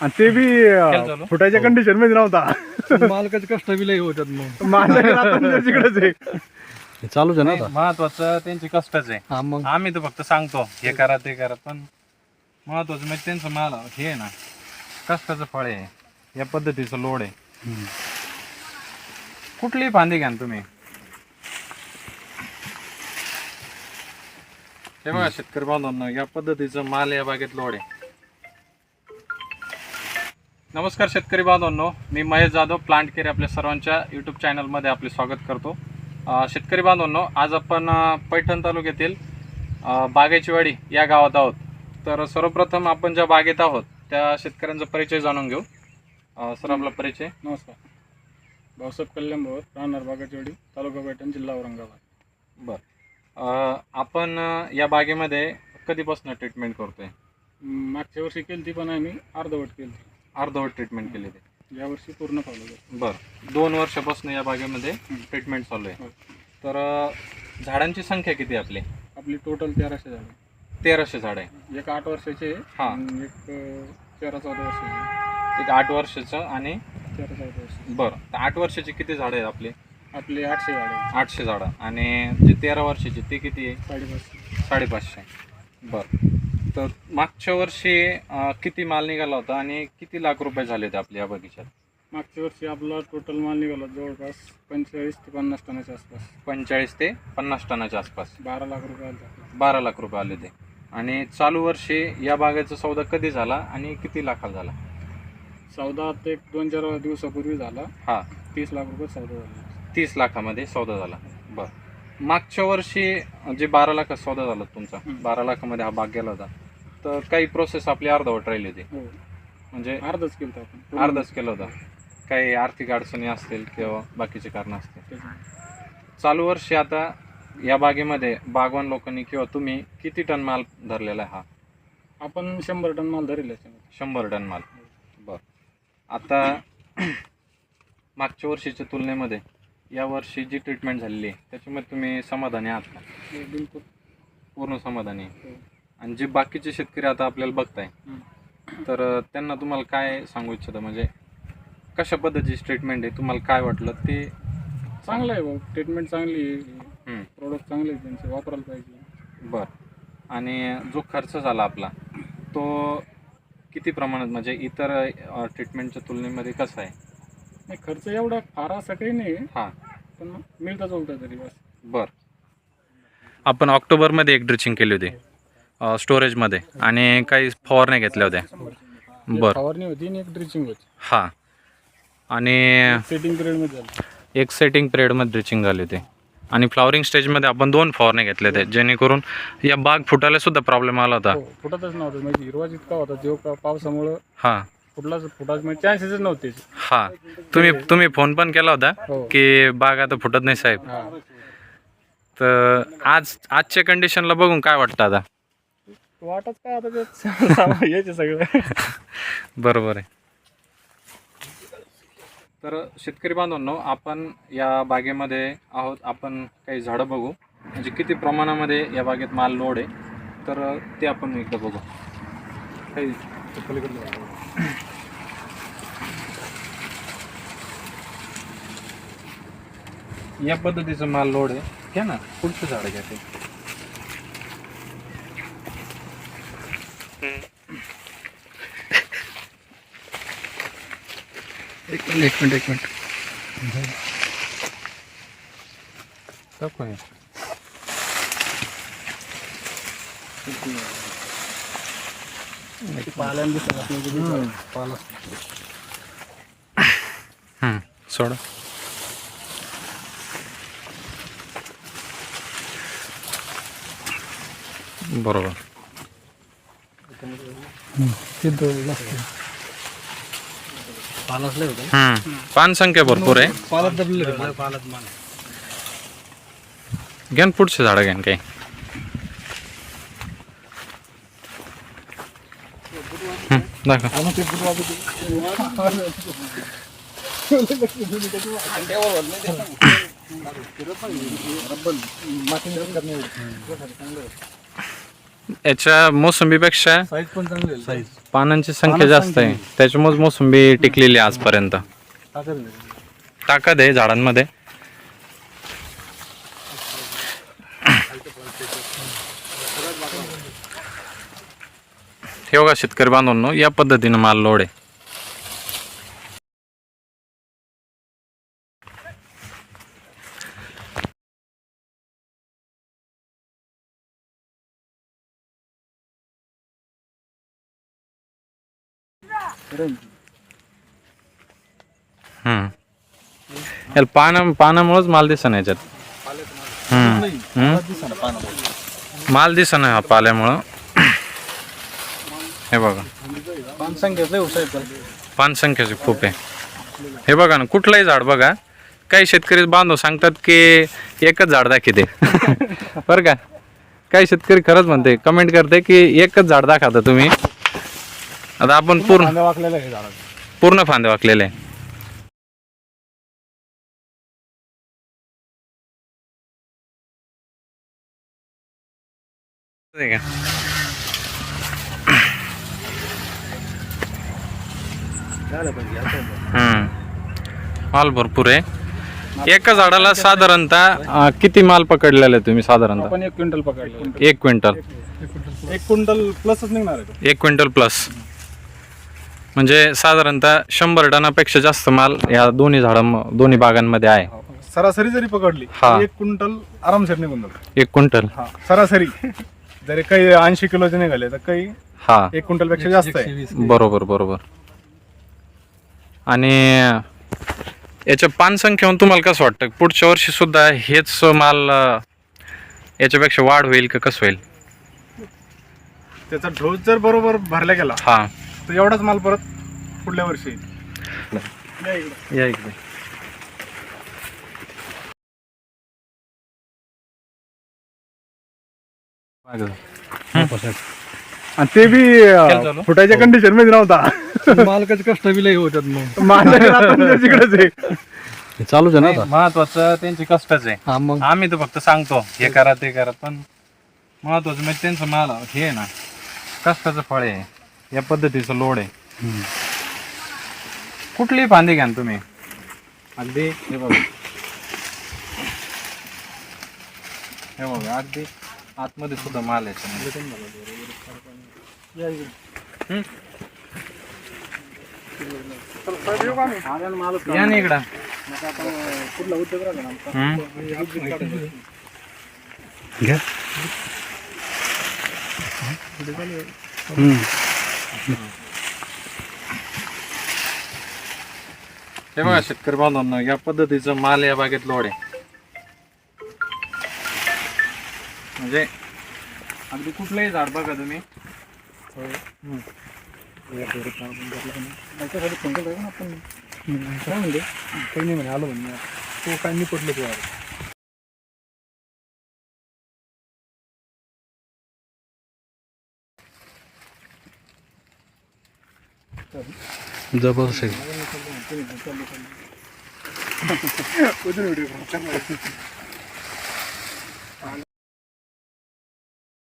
आणि ते बी? फुटायच्या कंडिशनमध्ये नव्हता. मालकाचे कष्ट बी लय होतात मग. तिकडेच आहे. चालूच आहे ना आता? महत्वाचं त्यांचे कष्टच आहे. हा आम्ही तर फक्त सांगतो हे करा ते करा पण महत्वाचं म्हणजे त्यांचं माल हे आहे ना कष्टाचं फळ आहे. या पद्धतीचं लोड आहे. कुठलीही फांदी घ्या ना तुम्ही. हे बघा शेतकरी बांधवांना या पद्धतीचं माल या बागेत लोड आहे. नमस्कार शेतकरी बांधवांनो मी महेश जाधव प्लांट केअर आपल्या सर्वांच्या यूट्यूब चॅनलमध्ये आपले स्वागत करतो. शेतकरी बांधवांनो आज आपण पैठण तालुक्यातील अ, बागेची वाडी या गावात आहोत. तर सर्वप्रथम आपण ज्या बागेत आहोत त्या शेतकऱ्यांचा परिचय जाणून घेऊ. सर आपला परिचय. नमस्कार. भाऊसाहेब कल्याण भाऊ राहणार बागाचीवाडी तालुका पैठण जिल्हा औरंगाबाद. बर. आपण या बागेमध्ये कधीपासून ट्रीटमेंट करतोय? मागच्या वर्षी केली ती पण आम्ही अर्धवट केली अर्धवट ट्रीटमेंट केली ते. या वर्षी पूर्ण फॉलो बर. दोन वर्षापासून या बागेमध्ये ट्रीटमेंट चालू आहे. हो. तर झाडांची संख्या किती आपली? आपली टोटल तेराशे झाले तेराशे झाड आहे. एक आठ वर्षाचे हा. एक तेरा चौदा वर्षाचे एक आठ वर्षाचं आणि तेरा चौदा वर्षाचे. बरं. तर आठ वर्षाची किती झाडं आहेत आपली? आपले आठशे झाडे आठशे झाडं. आणि जे तेरा वर्षाची ते किती आहे? साडेपाचशे. साडेपाचशे. बरं. तर मागच्या वर्षी अं, किती माल निघाला होता आणि किती लाख रुपये झाले होते आपल्या या बगीच्यात? मागच्या वर्षी आपला टोटल माल निघाला जवळपास पंचेचाळीस ते पन्नास टनाच्या आसपास. पंचेचाळीस ते पन्नास टनाच्या आसपास. बारा लाख रुपये आले बारा लाख रुपये आले होते. आणि चालू वर्षी या बागेचा सौदा कधी झाला आणि किती लाखाला झाला? सौदा एक दोन चार दिवसापूर्वी झाला. हा. तीस लाख रुपये सौदा झाला. तीस लाखामध्ये सौदा झाला. बरं. मागच्या वर्षी जे बारा लाखात सौदा झाला तुमचा हं. बारा लाखामध्ये हा भाग गेला होता. तर काही प्रोसेस आपली अर्धवट राहिली होती. हो. म्हणजे अर्धच केलं होतं अर्धच केलं होतं. काही आर्थिक अडचणी असतील किंवा बाकीचे कारणं असतील. चालू वर्षी आता या बागेमध्ये बागवान लोकांनी किंवा तुम्ही किती टन माल धरलेला आहे हा? आपण शंभर टन माल धरेल शंभर टन माल. बर. आता मागच्या वर्षीच्या तुलनेमध्ये या वर्षी जी ट्रीटमेंट झालेली आहे त्याच्यामध्ये तुम्ही समाधानी आहात का? हो, बिलकुल. पूर्ण समाधानी आहे. हो. आणि जे बाकीचे शेतकरी आता आपल्याला बघताय. तर अं, त्यांना तुम्हाला काय सांगू इच्छिता? म्हणजे कशा पद्धतीची ट्रीटमेंट आहे? तुम्हाला काय वाटलं? ते चांगलं आहे भाऊ. ट्रीटमेंट चांगली आहे. हं, प्रोडक्ट चांगले आहे त्यांचे. वापरायला पाहिजे. बर. आणि जो खर्च झाला आपला तो किती प्रमाणात? म्हणजे इतर ट्रीटमेंटच्या तुलनेमध्ये कसा आहे? नाही खर्च एवढा फार असा काही नाही. आहे, हां. पण मग मिळतं चलतं तरी बस. बर. आपण ऑक्टोबरमध्ये एक ड्रिचिंग केली होती. अ, स्टोरेजमध्ये आणि काही फवारण्या घेतल्या होत्या. एक बर. फवारणी होती आणि एक ड्रिचिंग होती. हां. आणि सेटिंग पिरियडमध्ये झालं. एक सेटिंग पिरियडमध्ये ड्रिचिंग झाली होती. आणि फ्लॉवरिंग स्टेजमध्ये आपण दोन फवारण्या घेतल्या होत्या. जेणेकरून या बाग फुटायला सुद्धा प्रॉब्लेम आला होता. हो फुटतच नव्हतं. म्हणजे हिरवाच इतका होता जो का पावसामुळं हां. फुटलाच फुटाच म्हणजे चान्सेसच नव्हते. हां. तुम्ही तुम्ही फोन पण केला होता हो. की बाग आता फुटत नाही साहेब. हा. तर आज आजच्या कंडिशनला बघून काय वाटतं आता? वाटत काय आता ते यायचे सगळं. बरोबर आहे. तर शेतकरी बांधवांनो आपण या बागेमध्ये आहोत. आपण काही झाडं बघू. म्हणजे किती प्रमाणामध्ये या बागेत माल लोड आहे. तर ते आपण एकदा बघू. काही या पद्धतीचं माल लोड आहे. घ्या ना पुढचं झाड घ्या ते. एक मिनिट एक मिनिट एक मिनिट. दाखव. पाल्यानं दिसत असलं पाला हम्म, सोडा. बरोबर. ते दोन लागते पालाच लय होतं हम्म. पान संख्या भरपूर आहे. पालात दबलेलं पालात मान घ्या ना पुढचे झाडं घ्या ना काही. हम्म, दाखव. याच्या मोसंबीपेक्षा साईज पण चांगली साईज. पानांची संख्या जास्त आहे. त्याच्यामुळे मोसंबी टिकलेली आहे आजपर्यंत. ताकद आहे झाडांमध्ये. हे बघा शेतकरी बांधवांनो या पद्धतीनं माल लोड आहे. हम्म. याला पाना पानामुळेच माल दिसन याच्यात. हम्म. हम्म. माल दिसन हा पाल्यामुळं. हे बघा. पानसंख्याचे खूप आहे. हे बघा ना कुठलंही झाड बघा. काही शेतकरी बांधव सांगतात की एकच झाड दाखवते. बरं का? काही शेतकरी खरंच म्हणते कमेंट करते की एकच झाड दाखवता तुम्ही. आता आपण पूर्ण वाकलेलं आहे झाडाचं पूर्ण फांदे वाकलेले आहे. हम्म. माल भरपूर आहे. एका झाडाला साधारणतः अं, किती माल पकडलेला आहे तुम्ही साधारणतः? आपण एक क्विंटल पकडलं एक क्विंटल. एक क्विंटल प्लसच निघणार आहे तो. एक क्विंटल प्लस. म्हणजे साधारणतः शंभर टनापेक्षा जास्त माल या दोन्ही झाडां दोन्ही बागांमध्ये आहे. सरासरी जरी पकडली हा. एक क्विंटल आरामशीर निघून जातो एक क्विंटल? हा सरासरी. जरी काही ऐंशी किलोचे निघाले तर काही हा. एक क्विंटलपेक्षा जास्त आहे. बरोबर बरोबर. आणि याच्या पान संख्येहून तुम्हाला कसं वाटतं? पुढच्या वर्षी सुद्धा हेच माल अं, याच्यापेक्षा वाढ होईल का कसं होईल? त्याचा ढोस जर बरोबर भरला गेला हा. तर एवढाच माल परत पुढल्या वर्षी येईल. या इकडे. या इकडे. आणि ते बी फुटायच्या कंडिशनमध्ये नव्हता. मालकाचे कष्ट बी लई होतात मग. माझ्या तिकडेच आहे. चालूच आहे ना आता? महत्वाचं त्यांची कष्टच आहे. हा मग. आम्ही तर फक्त सांगतो हे करा ते करा पण महत्वाचं म्हणजे त्यांचं माल हे आहे ना कष्टाचं फळ आहे. या पद्धतीचं लोड आहे. कुठलीही फांदी घ्या ना तुम्ही. अगदी हे बघा. हे बघा अगदी आतमध्ये सुद्धा माल आहे. या ना इकडं. कुठला उद्योग. घ्या हे बघा शेतकरी बांधवांना या पद्धतीचं माल या बागेत लोड आहे. म्हणजे अगदी कुठलंही झाड बघा तुम्ही. त्याच्यासाठी फोन केला ना आपण काय म्हणले काही नाही म्हणे आलो म्हणे. तो काय नाही पडलं तू जबरदस्त आहे